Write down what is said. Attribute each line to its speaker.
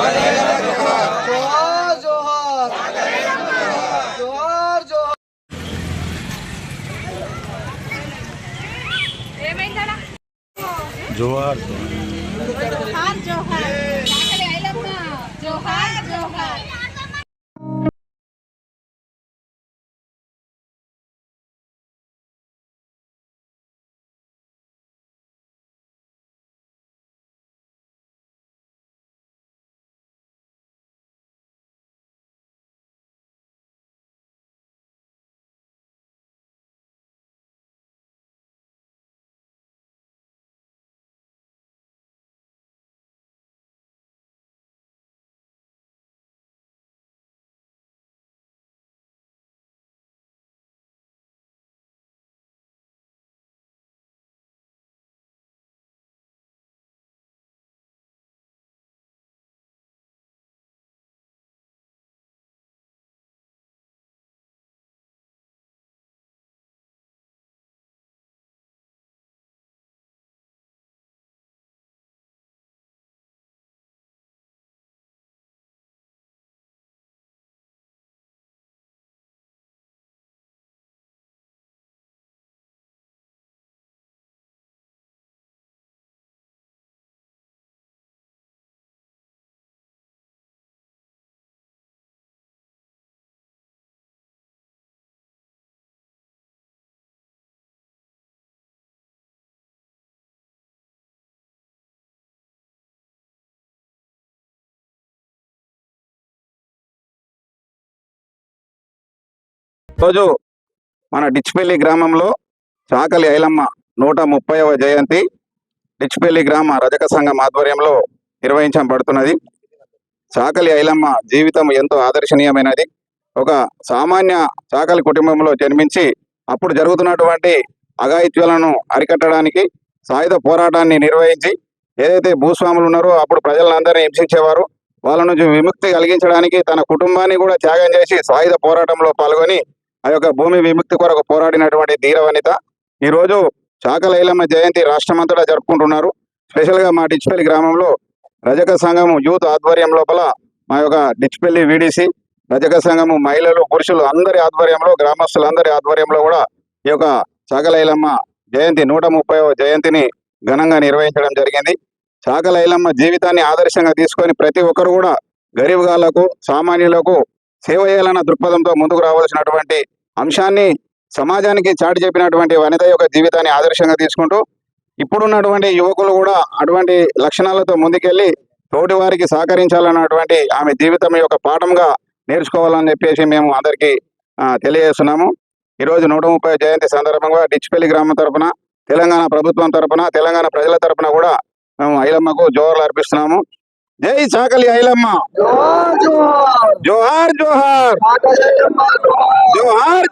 Speaker 1: జోహార్ జోహార్. జోహార్ జోహార్.
Speaker 2: జోహార్.
Speaker 3: రోజు మన డిచ్పల్లి గ్రామంలో చాకలి ఐలమ్మ నూట ముప్పైవ జయంతి డిచ్పల్లి గ్రామ రజక సంఘం ఆధ్వర్యంలో నిర్వహించబడుతున్నది చాకలి ఐలమ్మ జీవితం ఎంతో ఆదర్శనీయమైనది. ఒక సామాన్య చాకలి కుటుంబంలో జన్మించి అప్పుడు జరుగుతున్నటువంటి అఘాయిత్యాలను అరికట్టడానికి సాయుధ పోరాటాన్ని నిర్వహించి ఏదైతే భూస్వాములు ఉన్నారో అప్పుడు ప్రజలందరినీ హింసించేవారు. వాళ్ళ నుంచి విముక్తి కలిగించడానికి తన కుటుంబాన్ని కూడా త్యాగం చేసి సాయుధ పోరాటంలో పాల్గొని ఆ యొక్క భూమి విముక్తి కొరకు పోరాడినటువంటి ధీర వనిత ఈ రోజు చాకలైలమ్మ జయంతి రాష్ట్రమంతటా జరుపుకుంటున్నారు. స్పెషల్గా మా డిచ్పల్లి గ్రామంలో రజక సంఘము యూత్ ఆధ్వర్యం లోపల మా యొక్క డిచ్పల్లి విడిసి రజక సంఘము మహిళలు పురుషులు అందరి ఆధ్వర్యంలో గ్రామస్తులందరి ఆధ్వర్యంలో కూడా ఈ యొక్క చాకలైలమ్మ జయంతి నూట జయంతిని ఘనంగా నిర్వహించడం జరిగింది. చాకలైలమ్మ జీవితాన్ని ఆదర్శంగా తీసుకొని ప్రతి ఒక్కరు కూడా గరీబ్ సామాన్యులకు సేవ చేయాలన్న దృక్పథంతో ముందుకు రావాల్సినటువంటి అంశాన్ని సమాజానికి చాటి చెప్పినటువంటి వనిత యొక్క జీవితాన్ని ఆదర్శంగా తీసుకుంటూ ఇప్పుడున్నటువంటి యువకులు కూడా అటువంటి లక్షణాలతో ముందుకెళ్ళి తోటి వారికి సహకరించాలన్నటువంటి ఆమె జీవితం యొక్క పాఠంగా నేర్చుకోవాలని చెప్పేసి మేము అందరికీ ఆ, తెలియజేస్తున్నాము. ఈరోజు నూట ముప్పై జయంతి సందర్భంగా డిచ్పల్లి గ్రామం తరపున తెలంగాణ ప్రభుత్వం తరపున తెలంగాణ ప్రజల తరపున కూడా మేము ఐలమ్మకు జోహర్లు అర్పిస్తున్నాము. జై చాకలి ఐలమ్మ.
Speaker 1: జోహార్ జోహార్.
Speaker 3: జోహార్ జోహార్.
Speaker 1: చాకలి ఐలమ్మ జోహార్.
Speaker 3: జోహార్ జోహార్.